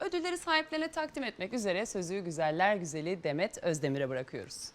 Ödülleri sahiplerine takdim etmek üzere sözü güzeller güzeli Demet Özdemir'e bırakıyoruz.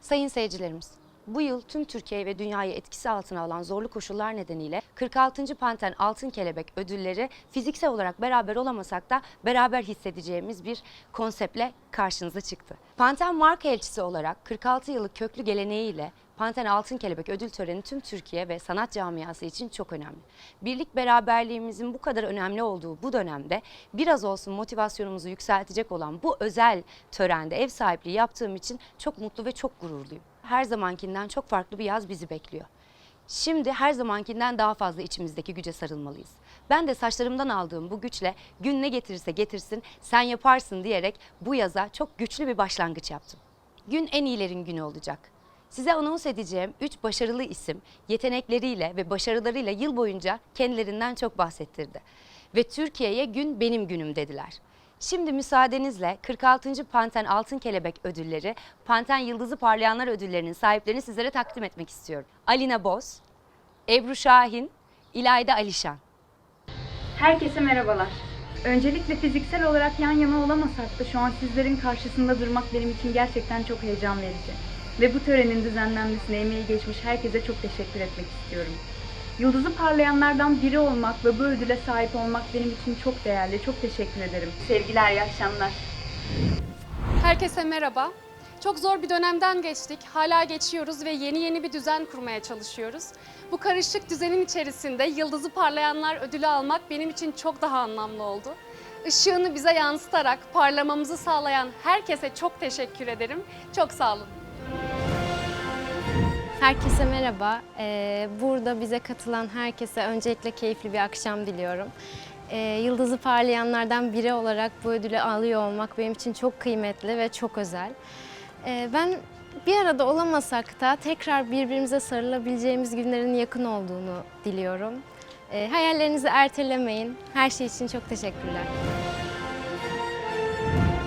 Sayın seyircilerimiz, bu yıl tüm Türkiye ve dünyayı etkisi altına alan zorlu koşullar nedeniyle 46. Panten Altın Kelebek ödülleri fiziksel olarak beraber olamasak da beraber hissedeceğimiz bir konseptle karşınıza çıktı. Panten marka elçisi olarak 46 yıllık köklü geleneğiyle Panten Altın Kelebek ödül töreni tüm Türkiye ve sanat camiası için çok önemli. Birlik beraberliğimizin bu kadar önemli olduğu bu dönemde biraz olsun motivasyonumuzu yükseltecek olan bu özel törende ev sahipliği yaptığım için çok mutlu ve çok gururluyum. Her zamankinden çok farklı bir yaz bizi bekliyor. Şimdi her zamankinden daha fazla içimizdeki güce sarılmalıyız. Ben de saçlarımdan aldığım bu güçle gün ne getirirse getirsin sen yaparsın diyerek bu yaza çok güçlü bir başlangıç yaptım. Gün en iyilerin günü olacak. Size anons edeceğim 3 başarılı isim yetenekleriyle ve başarılarıyla yıl boyunca kendilerinden çok bahsettirdi. Ve Türkiye'ye gün benim günüm dediler. Şimdi müsaadenizle 46. Panten Altın Kelebek ödülleri, Panten Yıldızı Parlayanlar ödüllerinin sahiplerini sizlere takdim etmek istiyorum. Alina Boz, Ebru Şahin, İlayda Alişan. Herkese merhabalar. Öncelikle fiziksel olarak yan yana olamasak da şu an sizlerin karşısında durmak benim için gerçekten çok heyecan verici. Ve bu törenin düzenlenmesine emeği geçmiş herkese çok teşekkür etmek istiyorum. Yıldızı parlayanlardan biri olmak ve bu ödüle sahip olmak benim için çok değerli. Çok teşekkür ederim. Sevgiler, iyi akşamlar. Herkese merhaba. Çok zor bir dönemden geçtik. Hala geçiyoruz ve yeni yeni bir düzen kurmaya çalışıyoruz. Bu karışık düzenin içerisinde Yıldızı Parlayanlar ödülü almak benim için çok daha anlamlı oldu. Işığını bize yansıtarak parlamamızı sağlayan herkese çok teşekkür ederim. Çok sağ olun. Herkese merhaba. Ee, burada bize katılan herkese öncelikle keyifli bir akşam diliyorum. Ee, Yıldızı parlayanlardan biri olarak bu ödülü alıyor olmak benim için çok kıymetli ve çok özel. Ee, ben bir arada olamasak da tekrar birbirimize sarılabileceğimiz günlerin yakın olduğunu diliyorum. Hayallerinizi ertelemeyin. Her şey için çok teşekkürler.